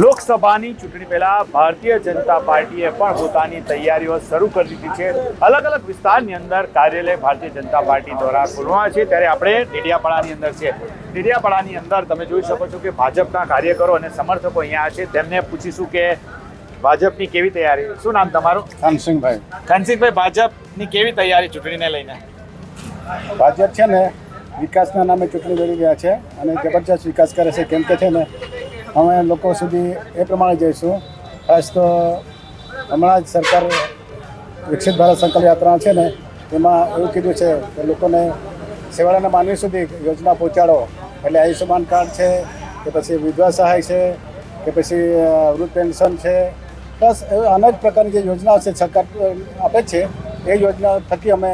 લોકસભાની ચૂંટણી પહેલા ભારતીય જનતા પાર્ટીએ પણ પોતાની તૈયારીઓ શરૂ કરી દીધી છે. અલગ અલગ વિસ્તારની અંદર કાર્યાલય ભારતીય જનતા પાર્ટી દ્વારા ખોલવામાં છે. ત્યારે આપણે ડેડિયાપાડાની અંદર છે ડેડિયાપાડાની અંદર તમે જોઈ શકો છો કે ભાજપના કાર્યકરો અને સમર્થકો અહીંયા છે. તેમને પૂછીશું કે ભાજપની કેવી તૈયારી? શું નામ તમારું? ખનસિંહભાઈ. ખનસિંહભાઈ ભાજપની કેવી તૈયારી ચૂંટણીને લઈને? ભાજપ છે ને વિકાસના નામે ચૂંટણી લડી રહ્યા છે અને જબરજસ્ત વિકાસ કરે છે. કેમ કે છે ને અમે લોકો સુધી એ પ્રમાણે જઈશું. ખાસ તો હમણાં જ સરકાર વિકસિત ભારત સંકલ્પ યાત્રા છે ને, એમાં એવું કીધું છે કે લોકોને સેવાળાના માનવી સુધી યોજના પહોંચાડો. એટલે આયુષ્યમાન કાર્ડ છે, કે પછી વિધવા સહાય છે, કે પછી વૃદ્ધ પેન્શન છે. પ્લસ અનેક પ્રકારની જે યોજનાઓ છે સરકાર આપે છે, એ યોજના થકી અમે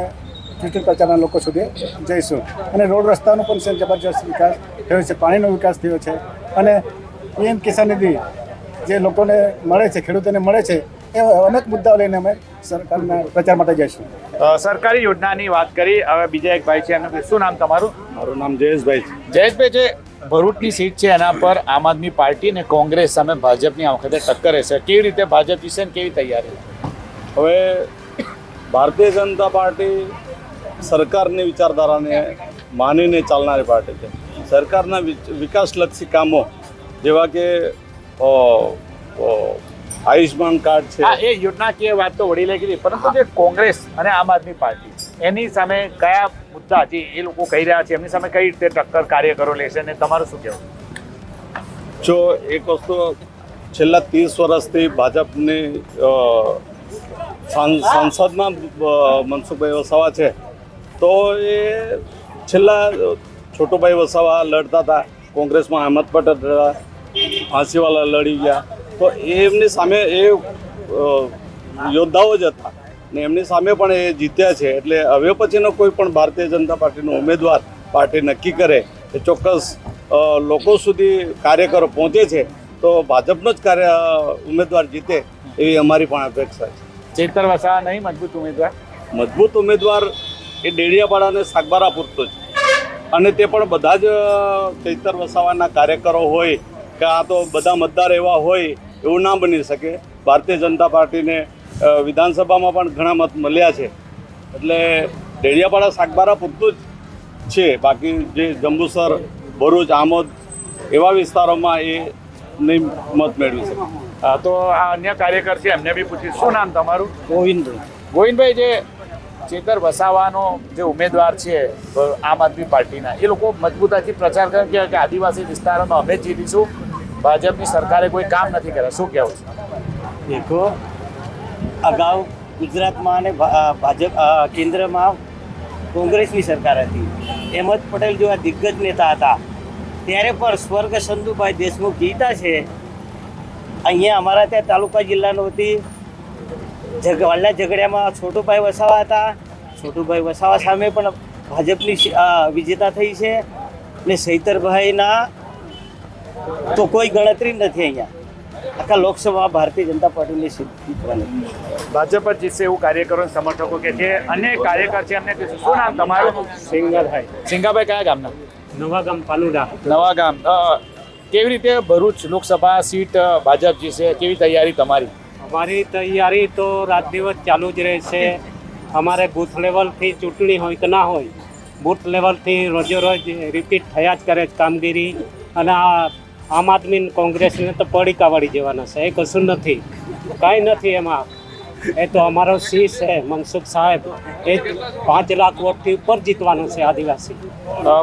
ચૂંટણી પ્રચારના લોકો સુધી જઈશું. અને રોડ રસ્તાનો પણ છે, જબરજસ્ત વિકાસ થયો છે, પાણીનો વિકાસ થયો છે. અને પીએમ કિસાન નિધિ જે લોકોને મળે છે ખેડૂતોને મળે છે એ અનેક મુદ્દાઓ લઈને અમે સરકારના પ્રચાર માટે જઈશું. સરકારી યોજનાની વાત કરી. હવે બીજા એક ભાઈ છે એમનું શું નામ તમારું? મારું નામ જયેશભાઈ જયેશભાઈ જે ભરૂચની સીટ છે એના પર આમ આદમી પાર્ટી અને કોંગ્રેસ સામે ભાજપની આ વખતે ટક્કર રહેશે. કેવી રીતે ભાજપ અને કેવી તૈયારી? હવે ભારતીય જનતા પાર્ટી સરકારની વિચારધારાને માનીને ચાલનારી પાર્ટી છે. સરકારના વિકાસલક્ષી કામો જેવા કે આયુષ્માન કાર્ડ છે. એ યોજનાકીય વાત તો વડીલે કીધી. પરંતુ જે કોંગ્રેસ અને આમ આદમી પાર્ટી એની સામે કયા મુદ્દા જે એ લોકો કહી રહ્યા છે એમની સામે કઈ રીતે ટક્કર કાર્યકરો લેશે અને તમારું શું કહેવું? જો એક વસ્તુ છેલ્લા ત્રીસ વર્ષથી ભાજપની સાંસદમાં મનસુખભાઈ વસાવા છે તો એ છેલ્લા છોટુભાઈ વસાવા લડતા હતા કોંગ્રેસમાં અહેમદ પટેલ હતા ફાંસીવાલા લડી ગયા. તો એમની સામે એ યોદ્ધાઓ જ હતા. ને એમની સામે પણ એ જીત્યા છે. એટલે હવે પછીનો કોઈ પણ ભારતીય જનતા પાર્ટીનો ઉમેદવાર પાર્ટી નક્કી કરે એ ચોક્કસ લોકો સુધી કાર્યકરો પહોંચે છે તો ભાજપનો જ કાર્ય ઉમેદવાર જીતે એવી અમારી પણ અપેક્ષા છે. ચેતર વસાવા નહીં મજબૂત ઉમેદવાર? મજબૂત ઉમેદવાર એ ડેડિયાપાડા અને સાગબારા પૂરતો જ. અને તે પણ બધા જ ચૈતર વસાવાના કાર્યકરો હોય કે આ તો બધા મતદાર એવા હોય એવું ના બની શકે. ભારતીય જનતા પાર્ટીને વિધાનસભામાં પણ ઘણા મત મળ્યા છે. એટલે ડેડિયાપાડા સાગબારા પૂરતું જ છે. બાકી જે જંબુસર ભરૂચ આમોદ એવા વિસ્તારોમાં એ નહીં મત મેળવી શકે. હા, તો આ અન્ય કાર્યકર છે એમને બી પૂછ્યું શું નામ તમારું? ગોવિંદભાઈ. ગોવિંદભાઈ જે ચેતર વસાવાનો જે ઉમેદવાર છે આમ આદમી પાર્ટીના એ લોકો મજબૂતાથી પ્રચાર કરે કે કે આદિવાસી વિસ્તારોમાં અમે જીતીશું. ભાજપની સરકારે કોઈ કામ નથી કર્યા. શું કહેવું છે? દેખો, અગાઉ ગુજરાતમાં અને ભાજપ કેન્દ્રમાં કોંગ્રેસની સરકાર હતી. અહેમદ પટેલ જેવા દિગ્ગજ નેતા હતા, ત્યારે પણ સ્વર્ગ સંધુભાઈ દેશમુખ જીતા છે. અહીંયા અમારા ત્યાં તાલુકા જિલ્લાનો હતી વાલના ઝઘડિયામાં છોટુભાઈ વસાવા હતા. છોટુભાઈ વસાવા સામે પણ ભાજપની વિજેતા થઈ છે. ને સૈતરભાઈના તો કોઈ ગણતરી નથી અહીંયા. આખા લોકસભા ભારતીય જનતા પાર્ટીની જીતવાની. ભાજપ જ જીતશે એવું કાર્યકરો સમર્થકો કે છે અને કાર્યકર છે અમને શું નામ તમારું? સિંગાભાઈ. સિંગાભાઈ કયા ગામના? નવા ગામ પાલુડા. નવા ગામ. કેવી રીતે ભરૂચ લોકસભા સીટ ભાજપ જીતશે? કેવી તૈયારી તમારી? અમારી તૈયારી તો રાત દિવસ ચાલુ જ રહેશે અમારે બૂથ લેવલથી ચૂંટણી હોય કે ના હોય બૂથ લેવલથી રોજે રોજ રિપીટ થયા જ કરે છે કામગીરી. અને આ આમ આદમી કોંગ્રેસને તો પડીકા વળી જવાના છે એ કશું નથી. કાંઈ નથી એમાં. એ તો અમારો સી છે મનસુખ સાહેબ. એ પાંચ લાખ વોટથી ઉપર જીતવાનો છે આદિવાસી.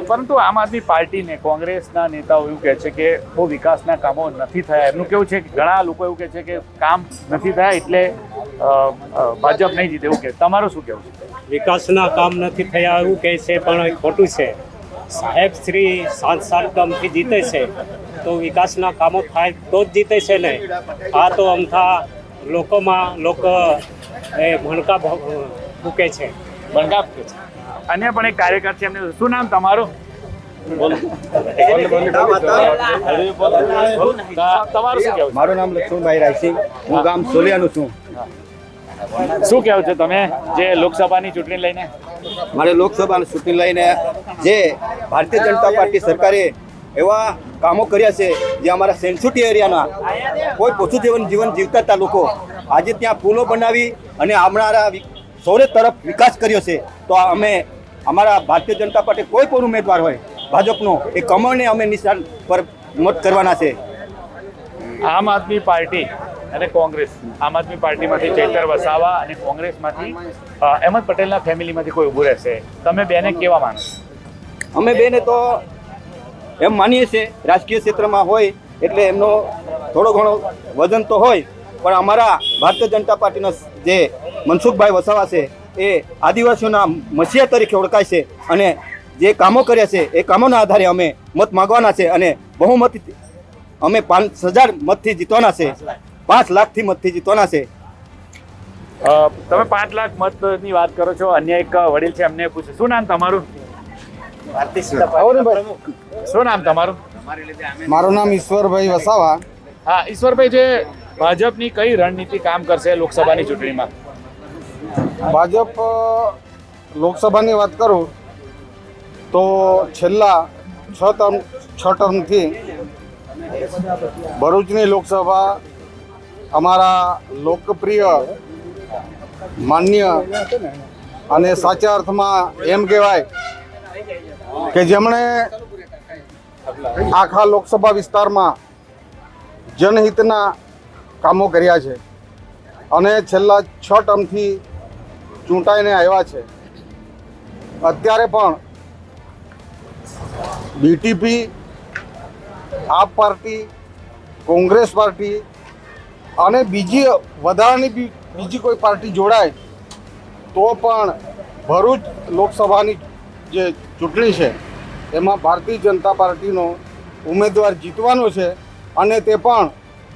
પરંતુ આમ આદમી પાર્ટીને કોંગ્રેસના નેતાઓ એવું કહે છે કે બહુ વિકાસના કામો નથી થયા. એમનું કેવું છે કે ઘણા લોકો એવું કહે છે કે કામ નથી થયા એટલે ભાજપ નહીં જીતે એવું કે તમારું શું કહેવું છે? વિકાસના કામ નથી થયા એવું કહે છે પણ ખોટું છે. સાહેબ શ્રી સાત સાત કામથી જીતે છે. તો વિકાસના કામો થાય તો જ જીતે છે ને? આ તો અમથા લોકોમાં લોકો એ ભણકા ભ- મૂકે છે. ભણકા કે છે. અન્ય પણ એક કાર્યકર છે એમને શું નામ તમારું? મારું નામ લક્ષ્મણભાઈ રાયસિંહ હું ગામ સોલિયાનું છું. શું કહેવું છે તમે જે લોકસભાની ચૂંટણી લઈને? મારે લોકસભાની ચૂંટણી લઈને જે ભારતીય જનતા પાર્ટી સરકારે એવા કામો કર્યા છે જે અમારા સેન્સુટી એરિયાના કોઈ પોતું જીવન જીવન જીવતા હતા લોકો આજે ત્યાં પુલો બનાવી અને અમારા સૌરે તરફ વિકાસ કર્યો છે. તો અમે અમારા ભારતીય જનતા પાર્ટી કોઈ પણ ઉમેદવાર હોય ભાજપનો એ કમળને અમે નિશાન પર મત કરવાના છે. આમ આદમી પાર્ટી અને કોંગ્રેસ. આમ આદમી પાર્ટીમાંથી ચેતર વસાવા અને કોંગ્રેસમાંથી અહેમદ પટેલના ફેમિલીમાંથી કોઈ ઊભું રહેશે. તમે બેને કેવા માનો અમે બેને તો એમ માનીએ છીએ, રાજકીય ક્ષેત્રમાં હોય એટલે એમનો થોડો ઘણો વજન તો હોય, પણ અમારા ભારતીય જનતા પાર્ટીના જે મનસુખભાઈ વસાવા છે, એ આદિવાસીઓના મસીહા તરીકે ઓળખાય છે અને જે કામો કર્યા છે, એ કામોના આધારે અમે મત માગવાના છે અને બહુમતી અમે પાંચ હજાર મતથી જીતવાના છે, પાંચ લાખથી મતથી જીતવાના છે. તમે પાંચ લાખ મતની વાત કરો છો, અન્ય એક વડીલ છે એમને પૂછે શું નામ તમારું? શું નામ તમારું? મારું નામ ઈશ્વરભાઈ વસાવા. હા ઈશ્વરભાઈ જે ભાજપની કઈ રણનીતિ કામ કરશે લોકસભાની ચૂંટણીમાં? ભાજપ લોકસભાની વાત કરું તો છેલ્લા છ ટર્મ છ ટર્મથી ભરૂચની લોકસભા અમારા લોકપ્રિય માન્ય અને સાચા અર્થમાં એમ કહેવાય કે જેમણે આખા લોકસભા વિસ્તારમાં જનહિતના કામો કર્યા છે અને છેલ્લા છ ટર્મથી ચૂંટાઈને આવ્યા છે. અત્યારે પણ બીટીપી આપ પાર્ટી, કોંગ્રેસ પાર્ટી અને બીજી વધારાની બીજી કોઈ પાર્ટી જોડાય તો પણ ભરૂચ લોકસભાની જે ચૂંટણી છે, એમાં ભારતીય જનતા પાર્ટીનો ઉમેદવાર જીતવાનો છે અને તે પણ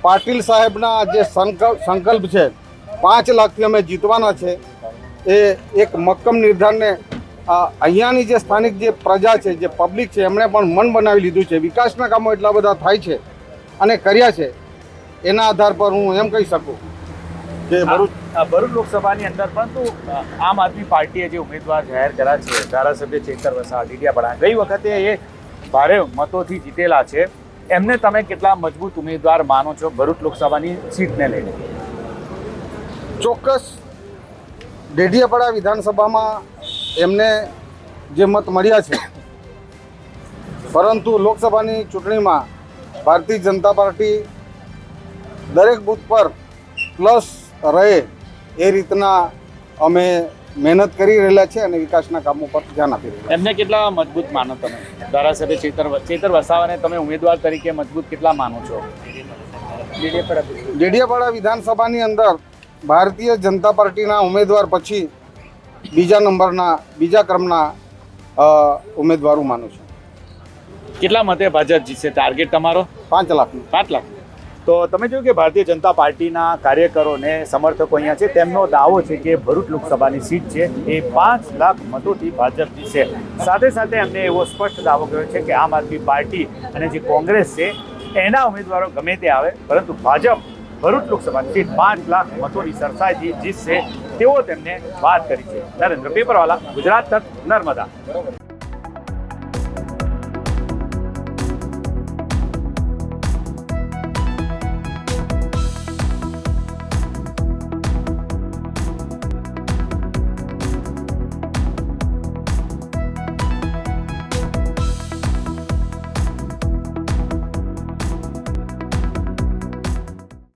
પાટીલ સાહેબના જે સંકલ્પ સંકલ્પ છે, પાંચ લાખથી અમે જીતવાના છે, એ એક મક્કમ નિર્ધારને અહીંયાની જે સ્થાનિક જે પ્રજા છે, જે પબ્લિક છે, એમણે પણ મન બનાવી લીધું છે. વિકાસના કામો એટલા બધા થાય છે અને કર્યા છે. એના આધાર પર હું એમ કહી શકું કે ભરૂચ ભરૂચ લોકસભાની અંદર પરંતુ આમ આદમી પાર્ટીએ જે ઉમેદવાર જાહેર કર્યા છે ધારાસભ્ય ચેતર વસાવા ડીડિયાપાડા ગઈ વખતે એ ભારે મતોથી જીતેલા છે. એમને તમે કેટલા મજબૂત ઉમેદવાર માનો છો ભરૂચ લોકસભાની સીટને લઈને? ચોક્કસ. ડેડિયાપાડા વિધાનસભામાં એમને જે મત મળ્યા છે પરંતુ લોકસભાની ચૂંટણીમાં ભારતીય જનતા પાર્ટી દરેક બૂથ પર પ્લસ રહે એ રીતના અમે મહેનત કરી રહેલા છે અને વિકાસના કામો પર ધ્યાન આપી રહ્યા એમને કેટલા મજબૂત માનો તમે? ધારાસભ્ય ચેતર ચેતર વસાવાને તમે ઉમેદવાર તરીકે મજબૂત કેટલા માનો છો? ડેડિયાપાડા વિધાનસભાની અંદર ભારતીય જનતા પાર્ટીના ઉમેદવાર પછી બીજા નંબરના બીજા ક્રમના ઉમેદવારો માનું છું. કેટલા મતે ભાજપ જીતશે? ટાર્ગેટ તમારો? પાંચ લાખનું. પાંચ લાખ. તો તમે જોયું કે ભારતીય જનતા પાર્ટીના કાર્યકરોને સમર્થકો અહીંયા છે. તેમનો દાવો છે કે ભરૂચ લોકસભાની સીટ છે એ પાંચ લાખ મતોથી ભાજપ જીતશે સાથે સાથે એમને એવો સ્પષ્ટ દાવો કર્યો છે કે આમ આદમી પાર્ટી અને જે કોંગ્રેસ છે, એના ઉમેદવારો ગમે તે આવે, પરંતુ ભાજપ ભરૂચ લોકસભાની સીટ પાંચ લાખ મતોની સરસાઈથી જીતશે તેવો તેમને વાત કરી છે. નરેન્દ્ર પેપરવાલા, ગુજરાત તક નર્મદા.